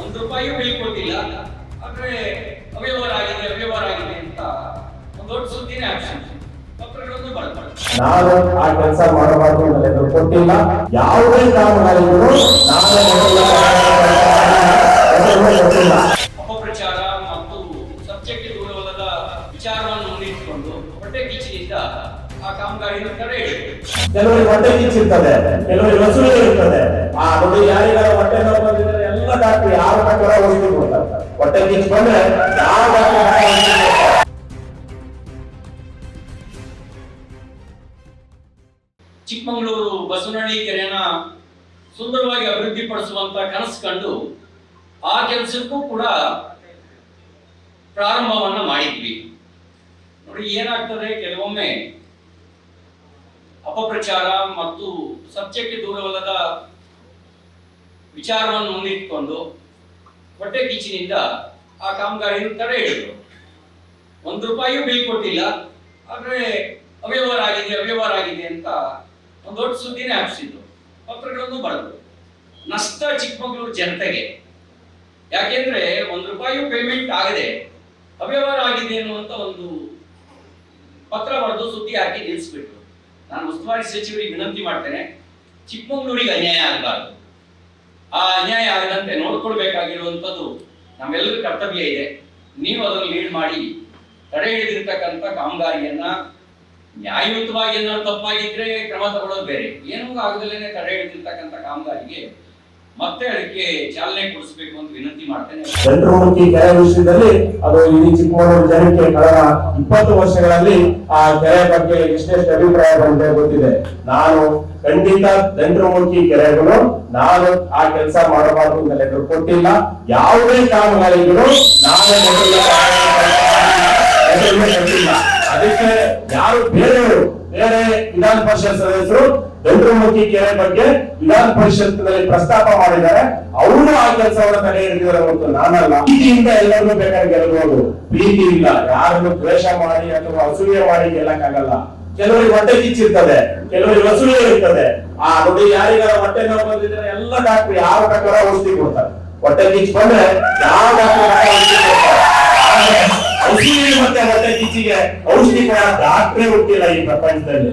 ಒಂದು ರೂಪಾಯಿಯೂ ಬಿಲ್ ಕೊಟ್ಟಿಲ್ಲ ಆದ್ರೆ ಅವ್ಯವಹಾರ ಆಗಿದೆ ಅವ್ಯವಹಾರ ಆಗಿದೆ ಅಂತ ಒಂದು ದೊಡ್ಡ ಸುದ್ದಿನೇ ನಾವು ಬರ್ತಾರೆ ನಾನು ಆ ಕೆಲಸ ಮಾಡಬಾರ್ದು ಅಂತ ಲೆಟರ್ ಕೊಟ್ಟಿಲ್ಲ. ಯಾವುದೇ ಕಾರಣಗಳಿಗೂ ಲೆಟರ್ಗಳು ಕೊಟ್ಟಿಲ್ಲ ಅಪಪ್ರಚಾರ ಮತ್ತು ಸಬ್ಜೆಕ್ಟ್ ದೂರವಲ್ಲದ ವಿಚಾರವನ್ನು ಮುಂದಿಟ್ಟುಕೊಂಡು ಹೊಟ್ಟೆ ಕಿಚ್ಚಿನಿಂದ ಆ ಕಾಮಗಾರಿಯನ್ನು ತಡೆ ಕೆಲವರಿಗೆ ಹೊಟ್ಟೆ ಕಿಚ್ಚಿರ್ತದೆ ಕೆಲವರಿಗೆ ವಸೂಲಿ ಇರ್ತದೆ. ಆ ಬಗ್ಗೆ ಯಾರಿಗಾರ ಹೊಟ್ಟೆ ಡಾಕ್ಟರ್ ಬಂದ್ರೆ ಚಿಕ್ಕಮಗಳೂರು ಬಸವನಹಳ್ಳಿ ಕೆರೆಯನ್ನ ಸುಂದರವಾಗಿ ಅಭಿವೃದ್ಧಿಪಡಿಸುವಂತ ಕನಸು ಕಂಡು ಆ ಕೆಲಸಕ್ಕೂ ಕೂಡ ಪ್ರಾರಂಭವನ್ನ ಮಾಡಿದ್ವಿ. ನೋಡಿ, ಏನಾಗ್ತದೆ? ಕೆಲವೊಮ್ಮೆ ಅಪಪ್ರಚಾರ ಮತ್ತು ಸತ್ಯಕ್ಕೆ ದೂರವಲ್ಲದ ವಿಚಾರವನ್ನು ಮುಂದಿಟ್ಟುಕೊಂಡು ಹೊಟ್ಟೆ ಕಿಚ್ಚಿನಿಂದ ಆ ಕಾಮಗಾರಿಯನ್ನು ತಡೆ ಹಿಡಿದ್ರು. ಒಂದು ರೂಪಾಯಿಯೂ ಬಿಲ್ ಕೊಟ್ಟಿಲ್ಲ. ಆದರೆ ಅವ್ಯವಹಾರ ಆಗಿದೆ ಅವ್ಯವಹಾರ ಆಗಿದೆ ಅಂತ ಒಂದು ದೊಡ್ಡ ಸುದ್ದಿನೇ ಹಾಕ್ಸಿದ್ರು ಪತ್ರಗಳನ್ನು ಬರೆದ್ರು. ನಷ್ಟ ಚಿಕ್ಕಮಗಳೂರು ಜನತೆಗೆ. ಯಾಕೆಂದ್ರೆ ಒಂದು ರೂಪಾಯಿಯೂ ಪೇಮೆಂಟ್ ಆಗದೆ ಅವ್ಯವಹಾರ ಆಗಿದೆ ಅನ್ನುವಂತ ಒಂದು ಪತ್ರ ಬರೆದು ಸುದ್ದಿ ಹಾಕಿ ನಿಲ್ಲಿಸ್ಬಿಟ್ರು. ನಾನು ಉಸ್ತುವಾರಿ ಸಚಿವರಿಗೆ ವಿನಂತಿ ಮಾಡ್ತೇನೆ, ಚಿಕ್ಕಮಗಳೂರಿಗೆ ಅನ್ಯಾಯ ಆಗಬಾರ್ದು. ಆ ಅನ್ಯಾಯ ಆಗದಂತೆ ನೋಡ್ಕೊಳ್ಬೇಕಾಗಿರುವಂಥದ್ದು ನಮ್ಮೆಲ್ಲರ ಕರ್ತವ್ಯ ಇದೆ. ನೀವು ಅದನ್ನು ಲೀಡ್ ಮಾಡಿ, ತಡೆ ಹಿಡಿದಿರ್ತಕ್ಕಂಥ ಕಾಮಗಾರಿಯನ್ನ ನ್ಯಾಯಯುತವಾಗಿ ಏನಾದ್ರು ತಪ್ಪಾಗಿದ್ರೆ ಕ್ರಮ ತಗೊಳ್ಳೋದು ಬೇರೆ. ಏನೂ ಆಗದಲ್ಲೇ ತಡೆ ಹಿಡಿದಿರ್ತಕ್ಕಂಥ ಕಾಮಗಾರಿಗೆ ಮತ್ತೆ ಅದಕ್ಕೆ ಚಾಲನೆ ಕೊಡಿಸಬೇಕು ಅಂತ ವಿನಂತಿ ಮಾಡ್ತೇನೆ. ಚಂದ್ರಮುಖಿ ಕೆರೆ ವಿಷಯದಲ್ಲಿ ಅದು ಇಡೀ ಚಿಕ್ಕಮಗಳೂರು ಜನಕ್ಕೆ ಕಳೆದ ಇಪ್ಪತ್ತು ವರ್ಷಗಳಲ್ಲಿ ಆ ಕೆರೆ ಬಗ್ಗೆ ಎಷ್ಟೆಷ್ಟು ಅಭಿಪ್ರಾಯ ಬಂದಿದೆ ಗೊತ್ತಿದೆ. ನಾನು ಖಂಡಿತ ಚಂದ್ರಮುಖಿ ಕೆರೆಗಳು ನಾನು ಆ ಕೆಲಸ ಮಾಡಬಾರ್ದು ಅಂತ ಲೆಟರ್ ಕೊಟ್ಟಿಲ್ಲ. ಯಾವುದೇ ಕಾಮಗಾರಿಗಳು ನಾನು ಅದಕ್ಕೆ ಯಾರು ಬೇರೆಯವರು, ಬೇರೆ ವಿಧಾನ ಪರಿಷತ್ ಸದಸ್ಯರು ಚಂದ್ರಮುಖಿ ಕೆರೆ ಬಗ್ಗೆ ವಿಧಾನ ಪರಿಷತ್ನಲ್ಲಿ ಪ್ರಸ್ತಾಪ ಮಾಡಿದ್ದಾರೆ. ಅವರು ಆ ಕೆಲಸವನ್ನು ತಡೆ ಹಿಡಿದಿದ್ದಾರೆ ಮತ್ತು ನಾನಲ್ಲ. ಪ್ರೀತಿಯಿಂದ ಎಲ್ಲರನ್ನೂ ಬೇಕಾದ್ರೆ ಗೆಲ್ಲಬಹುದು ಪ್ರೀತಿ ಇಲ್ಲ. ಯಾರನ್ನು ದ್ವೇಷ ಮಾಡಿ ಅಥವಾ ಅಸೂಯೆ ಮಾಡಿ ಗೆಲ್ಲಕ್ಕಾಗಲ್ಲ. ಕೆಲವರಿಗೆ ಹೊಟ್ಟೆ ಕಿಚ್ಚಿರ್ತದೆ. ಕೆಲವರಿಗೆ ವಸೂಲಿ ಇರ್ತದೆ. ಆ ನೋಡಿ ಯಾರಿಗಾರ ಹೊಟ್ಟೆ ನೋವು ಬಂದಿದ್ರೆ ಎಲ್ಲ ಡಾಕ್ಟರ್ ಯಾವ ಡಾಕ್ಟರ್ ಔಷಧಿ ಕೊಡ್ತಾರೆ. ಹೊಟ್ಟೆ ಕಿಚ್ಚು ಬಂದ್ರೆ ಯಾವ ಡಾಕ್ಟರ್ ಔಷಧಿ ಮತ್ತೆ ಮತ್ತೆ ಇತ್ತೀಚೆಗೆ ಕಿಚ್ಚಿಗೆ ಔಷಧಿ ಕೊಡ ಡಾಕ್ಟ್ರೇ ಹುಟ್ಟಿಲ್ಲ ಈ ಪ್ರಪಂಚದಲ್ಲಿ.